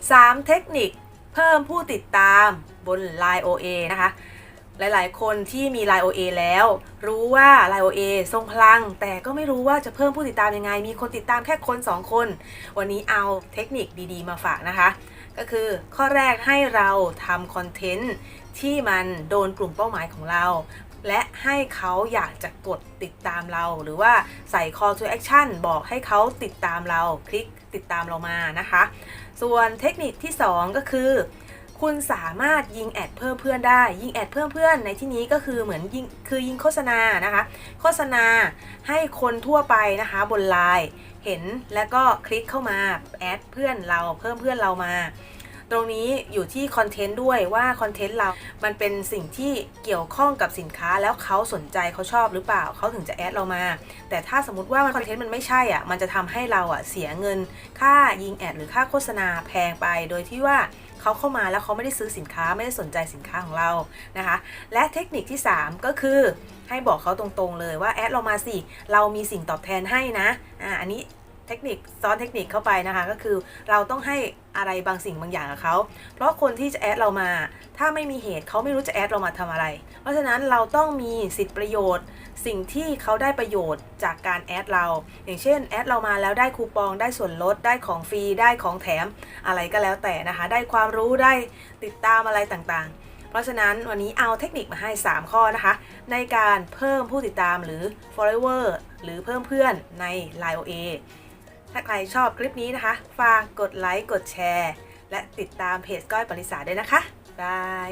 3 เทคนิคเพิ่มผู้ติดตามบน Line OA นะคะ หลายๆ คนที่มี Line OA แล้ว รู้ว่า Line OA ทรงพลัง แต่ก็ไม่รู้ว่าจะเพิ่มผู้ติดตามยังไง มีคนติดตามแค่คน 2 คน วันนี้เอาเทคนิคดีๆ มาฝากนะคะ ก็คือข้อแรกให้เราทำคอนเทนต์ที่มันโดนกลุ่มเป้าหมายของเรา และให้เขาอยากจะกดติดตามเรา หรือว่าใส่ call to action บอกให้เขาติดตามเราคลิกติดตามเรามานะคะ ส่วนเทคนิคที่ 2 ก็คือคุณสามารถยิงแอดเพิ่มเพื่อนได้ ยิงแอดเพิ่มเพื่อนในที่นี้ก็คือเหมือนยิงคือยิงโฆษณานะคะ โฆษณาให้คนทั่วไปนะคะบนไลน์เห็นแล้วก็คลิกเข้ามาแอดเพื่อนเราเพิ่มเพื่อนเรามา ตรงนี้อยู่ที่คอนเทนต์ด้วยว่าคอนเทนต์เรา มันเป็นสิ่งที่เกี่ยวข้องกับสินค้าแล้วเขาสนใจเขาชอบหรือเปล่าเขาถึงจะแอดเรามา แต่ถ้าสมมติว่าคอนเทนต์มันไม่ใช่อะมันจะทำให้เราอะเสียเงินค่ายิงแอดหรือค่าโฆษณาแพงไป โดยที่ว่าเขาเข้ามาแล้วเขาไม่ได้ซื้อสินค้าไม่ได้สนใจสินค้าของเรานะคะ และเทคนิคที่ 3 ก็คือให้บอกเขาตรงๆเลยว่าแอดเรามาสิ เรามีสิ่งตอบแทนให้นะอ่าอันนี้ เทคนิคซ้อนเทคนิคเข้าไปนะคะ ก็คือเราต้องให้อะไรบางสิ่งบางอย่างกับเขาเพราะคนที่จะแอดเรามา ถ้าไม่มีเหตุเขาไม่รู้จะแอดเรามาทำอะไร เพราะฉะนั้นเราต้องมีสิทธิประโยชน์ สิ่งที่เขาได้ประโยชน์จากการแอดเรา อย่างเช่นแอดเรามาแล้วได้คูปองได้ส่วนลดได้ของฟรีได้ของแถมอะไรก็แล้วแต่นะคะ ได้ความรู้ได้ติดตามอะไรต่างๆเพราะฉะนั้นวันนี้เอาเทคนิคมาให้ 3 ข้อนะคะ ในการเพิ่มผู้ติดตามหรือ follower หรือเพิ่มเพื่อนใน Line OA ถ้าใครชอบคลิปนี้นะคะ ฝากกดไลค์ กดแชร์ และติดตามเพจก้อยปริษาด้วยนะคะ บาย